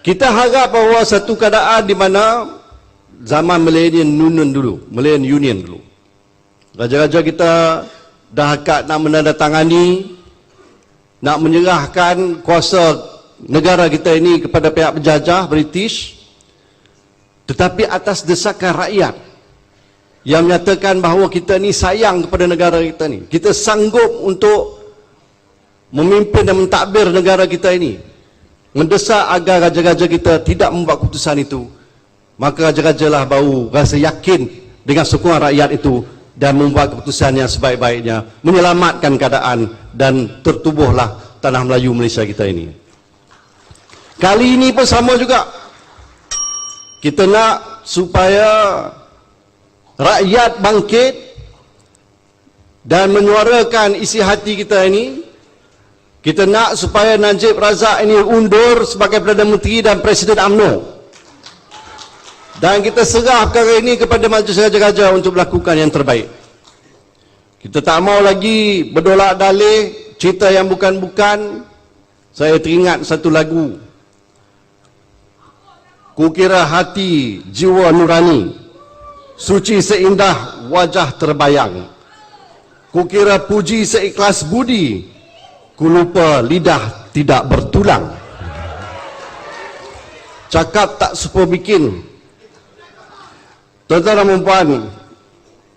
Kita harap bahawa satu keadaan di mana zaman Millennium Union dulu, Millennium Union dulu. Raja-raja kita dah akad nak menandatangani nak menyerahkan kuasa negara kita ini kepada pihak penjajah British tetapi atas desakan rakyat yang menyatakan bahawa kita ni sayang kepada negara kita ni. Kita sanggup untuk memimpin dan mentadbir negara kita ini. Mendesak agar raja-raja kita tidak membuat keputusan itu. Maka raja-raja lah baru rasa yakin dengan sokongan rakyat itu dan membuat keputusan yang sebaik-baiknya. Menyelamatkan keadaan dan tertubuhlah tanah Melayu Malaysia kita ini. Kali ini pun sama juga. Kita nak supaya rakyat bangkit dan menyuarakan isi hati kita ini kita nak supaya Najib Razak ini undur sebagai Perdana Menteri dan Presiden UMNO. Dan kita serah perkara ini kepada Majlis Raja-Raja untuk melakukan yang terbaik. Kita tak mau lagi berdolak dalih cerita yang bukan-bukan. Saya teringat satu lagu. Kukira hati jiwa nurani Suci seindah wajah terbayang. Kukira puji seikhlas budi Ku lupa lidah tidak bertulang. Cakap tak sepo bikin. Tuan-tuan dan puan